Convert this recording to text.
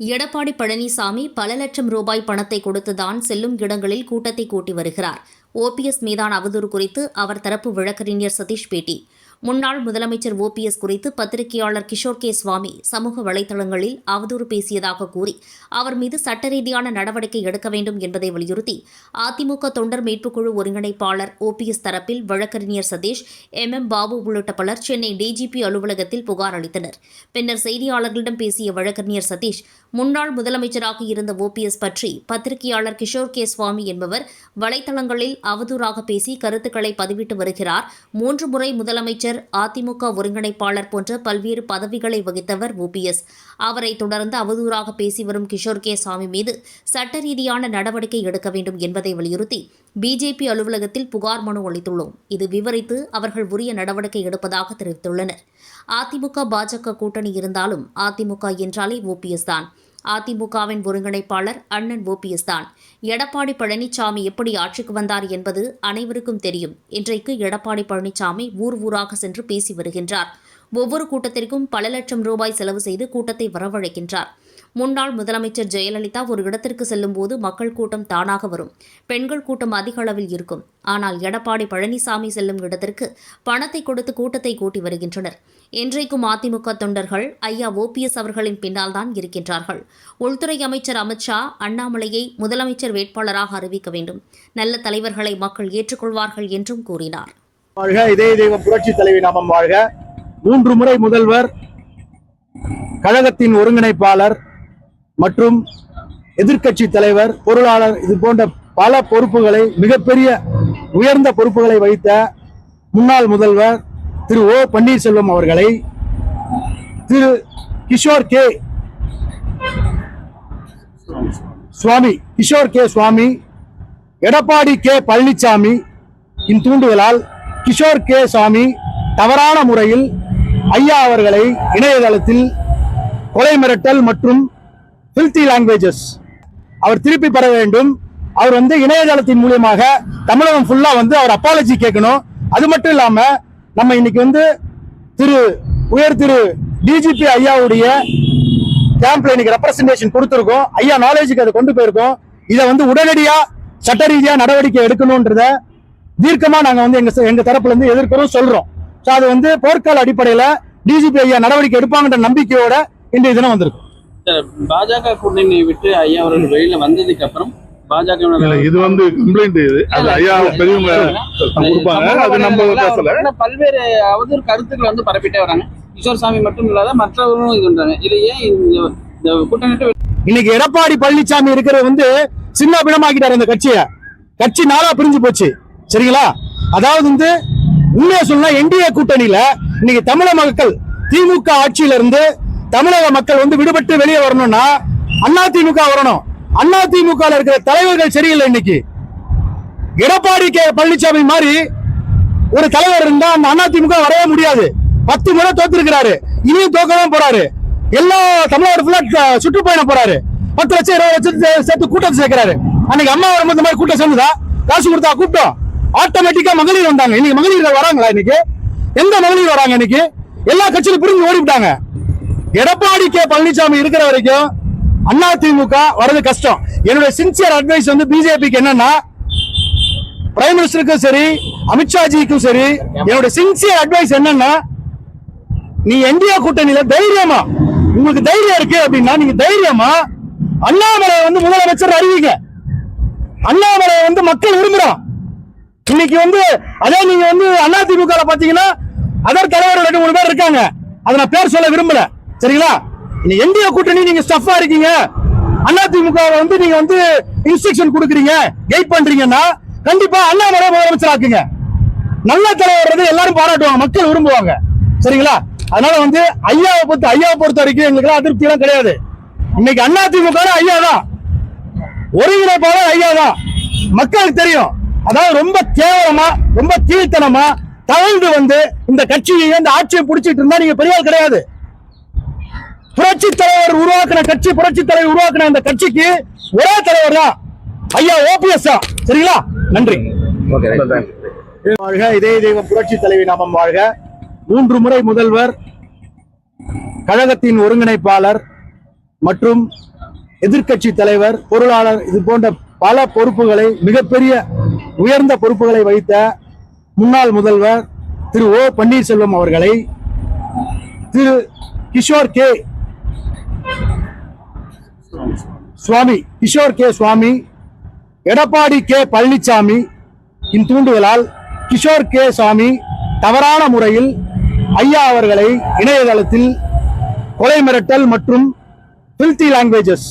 எடப்பாடி பழனிசாமி பல லட்சம் ரூபாய் பணத்தை கொடுத்துதான் செல்லும் இடங்களில் கூட்டத்தை கூட்டி வருகிறார். ஓபிஎஸ் மீதான அவதூறு குறித்து அவர் தரப்பு வழக்கறிஞர் சதீஷ் பேட்டி. முன்னாள் முதலமைச்சர் ஓபிஎஸ் குறித்து பத்திரிகையாளர் கிஷோர் கே சுவாமி சமூக வலைதளங்களில் அவதூறு பேசியதாக கூறி அவர் மீது சட்ட ரீதியான நடவடிக்கை எடுக்க வேண்டும் என்பதை வலியுறுத்தி அதிமுக தொண்டர் மீட்புக்குழு ஒருங்கிணைப்பாளர் ஓபிஎஸ் தரப்பில் வழக்கறிஞர் சதீஷ் எம். எம். பாபு உள்ளிட்ட பலர் சென்னை டிஜிபி அலுவலகத்தில் புகார் அளித்தனர். பின்னர் செய்தியாளர்களிடம் பேசிய வழக்கறிஞர் சதீஷ் முன்னாள் முதலமைச்சராக இருந்த ஓபிஎஸ் பற்றி பத்திரிகையாளர் கிஷோர் கே சுவாமி என்பவர் வலைதளங்களில் அவதூறாக பேசி கருத்துக்களை பதிவிட்டு வருகிறார். மூன்று முறை முதலமைச்சர் அதிமுக ஒருங்கிணைப்பாளர் போன்ற பல்வேறு பதவிகளை வகித்தவர் ஓபிஎஸ் அவரை தொடர்ந்து அவதூறாக பேசி வரும் கிஷோர் கே. சாமி மீது சட்ட ரீதியான நடவடிக்கை எடுக்க வேண்டும் என்பதை வலியுறுத்தி பிஜேபி அலுவலகத்தில் புகார் மனு அளித்துள்ளோம். இது விவரித்து அவர்கள் உரிய நடவடிக்கை எடுப்பதாக தெரிவித்துள்ளனர். அதிமுக பாஜக கூட்டணி இருந்தாலும் அதிமுக என்றாலே ஓபிஎஸ் தான். அதிமுகவின் ஒருங்கிணைப்பாளர் அண்ணன் ஓபிஎஸ் தான். எடப்பாடி பழனிசாமி எப்படி ஆட்சிக்கு வந்தார் என்பது அனைவருக்கும் தெரியும். இன்றைக்கு எடப்பாடி பழனிசாமி ஊர் ஊராக சென்று பேசி வருகின்றார். ஒவ்வொரு கூட்டத்திற்கும் பல லட்சம் ரூபாய் செலவு செய்து கூட்டத்தை வரவழைக்கின்றார். முன்னாள் முதலமைச்சர் ஜெயலலிதா ஒரு இடத்திற்கு செல்லும்போது மக்கள் கூட்டம் தானாக வரும். பெண்கள் கூட்டம் அதிக அளவில் இருக்கும். ஆனால் எடப்பாடி பழனிசாமி செல்லும் இடத்திற்கு பணத்தை கொடுத்து கூட்டத்தை கூட்டி வருகின்றனர். இன்றைக்கும் அதிமுக தொண்டர்கள் ஐயா ஓபிஎஸ் அவர்களின் பின்னால் தான் இருக்கின்றார்கள். உள்துறை அமைச்சர் அமித்ஷா அண்ணாமலையை முதலமைச்சர் வேட்பாளராக அறிவிக்க வேண்டும். நல்ல தலைவர்களை மக்கள் ஏற்றுக்கொள்வார்கள் என்றும் கூறினார். வாழ்க. இதய தெய்வம் புரட்சி தலைவி நாமம் வாழ்க. மூன்று முறை முதல்வர் கழகத்தின் ஒருங்கிணைப்பாளர் மற்றும் எதிர்க்கட்சி தலைவர் பொருளாளர் இது போன்ற பல பொறுப்புகளை மிகப்பெரிய உயர்ந்த பொறுப்புகளை வைத்த முன்னாள் முதல்வர் திரு ஓ பன்னீர்செல்வம் அவர்களை Thiru Kishore K Swamy Kishore K Swamy Edappadi K Palaniswami இன் தூண்டுதலால் கிஷோர் கே சாமி தவறான முறையில் ஐயா அவர்களை இணையதளத்தில் கொலை மிரட்டல் மற்றும் filthy லாங்குவேஜஸ் அவர் திருப்பி பெற வேண்டும். அவர் வந்து இணையதளத்தின் மூலியமாக தமிழகம் ஃபுல்லா வந்து அவர் அப்பாலஜி கேட்கணும். அது மட்டும் இல்லாம நம்ம இன்னைக்கு வந்து திரு உயர் திரு டிஜிபி ஐயாவுடைய கேம்ப்ல இன்னைக்கு ரெப்ரசன்டேஷன் கொடுத்துருக்கோம். ஐயா நாலேஜுக்கு அதை கொண்டு போயிருக்கோம். இதை வந்து உடனடியா சட்ட ரீதியா நடவடிக்கை எடுக்கணும்ன்றத தீர்க்கமா நாங்க வந்து எங்க எங்க தரப்புல இருந்து எதிர்க்கிறோம் சொல்றோம். ஸோ அது வந்து போர்க்கால அடிப்படையில டிஜிபி ஐயா நடவடிக்கை எடுப்பாங்கன்ற நம்பிக்கையோட இன்றைய தினம் வந்திருக்கும். பாஜக கூட்டணி விட்டு ஐயா அவர்கள் வெளியில வந்ததுக்கு அப்புறம் பாஜக இது வந்து கம்ப்ளைண்ட் இது. அது ஐயா பெரியவங்க கொடுப்பாங்க. அது நம்ம பேசல. பல்வேறு அவதூறு கருத்துக்களை வந்து பரப்பிட்டே வராங்க. கிஷோர் சாமி மட்டும் இல்லாத மற்றவர்களும் இது பண்றாங்க. இது ஏன் இந்த கூட்டணி விட்டு இன்னைக்கு எடப்பாடி பழனிசாமி இருக்கிறது வந்து சின்ன பிணமாக்கிட்டாரு இந்த கட்சியை. கட்சி நாளா பிரிஞ்சு போச்சு. சரிங்களா? அதாவது வந்து உண்மையா சொன்னா என்டிஏ கூட்டணியில இன்னைக்கு தமிழக மக்கள் திமுக ஆட்சியில இருந்து தமிழக மக்கள் வந்து விடுபட்டு வெளியே வரணும்னா அண்ணா திமுக வரணும். அண்ணா திமுக இருக்கிற தலைவர்கள் சரியில்லை இன்னைக்கு. எடப்பாடி கே பழனிசாமி மாதிரி ஒரு தலைவர் இருந்தா அந்த அண்ணா திமுக வரவே முடியாது. பத்து முறை தோத்திருக்கிறாரு. இனியும் தோக்கதான் போறாரு. எல்லா தமிழ்நாடு சுற்றுப்பயணம் போறாரு. பத்து லட்சம் இருபது லட்சம் சேர்த்து கூட்டத்தை சேர்க்கிறாரு. அன்னைக்கு அம்மா வரும்போது மாதிரி கூட்டம் சேர்ந்ததா? காசு கொடுத்தா கூட்டம் ஆட்டோமேட்டிக்கா மகளிர் வந்தாங்க. இன்னைக்கு மகளிர்கள் வராங்களா இன்னைக்கு? எந்த மகளிர் வராங்க இன்னைக்கு? எல்லா கட்சியிலும் பிரிஞ்சு ஓடிவிட்டாங்க. எடப்பாடி கே பழனிசாமி இருக்கிற வரைக்கும் அண்ணா திமுக வர்றது கஷ்டம். என்னுடைய சின்சியர் அட்வைஸ் வந்து பிஜேபிக்கு என்னன்னா பிரைம் மினிஸ்டருக்கும் சரி அமித்ஷாஜிக்கும் சரி என்னோட சின்சியர் அட்வைஸ் என்னன்னா நீ என்டிஏ கூட்டணியில தைரியமா உங்களுக்கு தைரியம் இருக்கு அப்படின்னா நீங்க தைரியமா அண்ணாமலை வந்து முதலமைச்சர் அறிவிங்க. அண்ணாமலை வந்து மக்கள் விரும்புறோம். இன்னைக்கு வந்து அதே நீங்க வந்து அதிமுக பாத்தீங்கன்னா அதர் தலைவர்கள் ரெண்டு மூணு பேர் இருக்காங்க. அதை நான் பேர் சொல்ல விரும்பல. சரிங்களா? இந்த என்டிஏ கூட்டணி நீங்க ஸ்டஃபா இருக்கீங்க. அதிமுக வை வந்து நீங்க வந்து இன்ஸ்ட்ரக்ஷன் கொடுக்குறீங்க கைட் பண்றீங்கன்னா கண்டிப்பா அண்ணாமலை முதலமைச்சர் ஆக்குங்க நல்ல தலைவர் எல்லாரும் பாராட்டுவாங்க மக்கள் விரும்புவாங்க. சரிங்களா? அதனால வந்து ஐயாவை பொறுத்த ஐயாவை பொறுத்த வரைக்கும் எங்களுக்கு அதிருப்தி எல்லாம் கிடையாது. இன்னைக்கு அண்ணா திமுக ஐயா தான். ஒருங்கிணைப்பாளர் ஐயா தான். மக்களுக்கு தெரியும். அதாவது ரொம்ப கேவலமா ரொம்ப கீழ்த்தனமா தவழ்ந்து வந்து இந்த கட்சியை இந்த ஆட்சியை பிடிச்சிட்டு இருந்தா நீங்க பெரிய கிடையாது. புரட்சி தலைவர் உருவாக்கின கட்சி புரட்சி தலைவர் உருவாக்கின அந்த கட்சிக்கு ஒரே தலைவர் தான் ஐயா ஓபிஎஸ் தான் சரிங்களா? நன்றி. வாழ்க இதய தெய்வம் புரட்சி தலைவி நாமம் வாழ்க. மூன்று முறை முதல்வர் கழகத்தின் ஒருங்கிணைப்பாளர் மற்றும் எதிர்க்கட்சி தலைவர் பொருளாளர் இது போன்ற பல பொறுப்புகளை மிகப்பெரிய உயர்ந்த பொறுப்புகளை வைத்த முன்னாள் முதல்வர் திரு ஓ பன்னீர்செல்வம் அவர்களை Thiru Kishore K Swamy Kishore K Swamy Edappadi K Palaniswami இன் தூண்டுதலால் கிஷோர் கே சுவாமி தவறான முறையில் ஐயா அவர்களை இணையதளத்தில் கொலை மிரட்டல் மற்றும் பில்தி லாங்குவேஜஸ்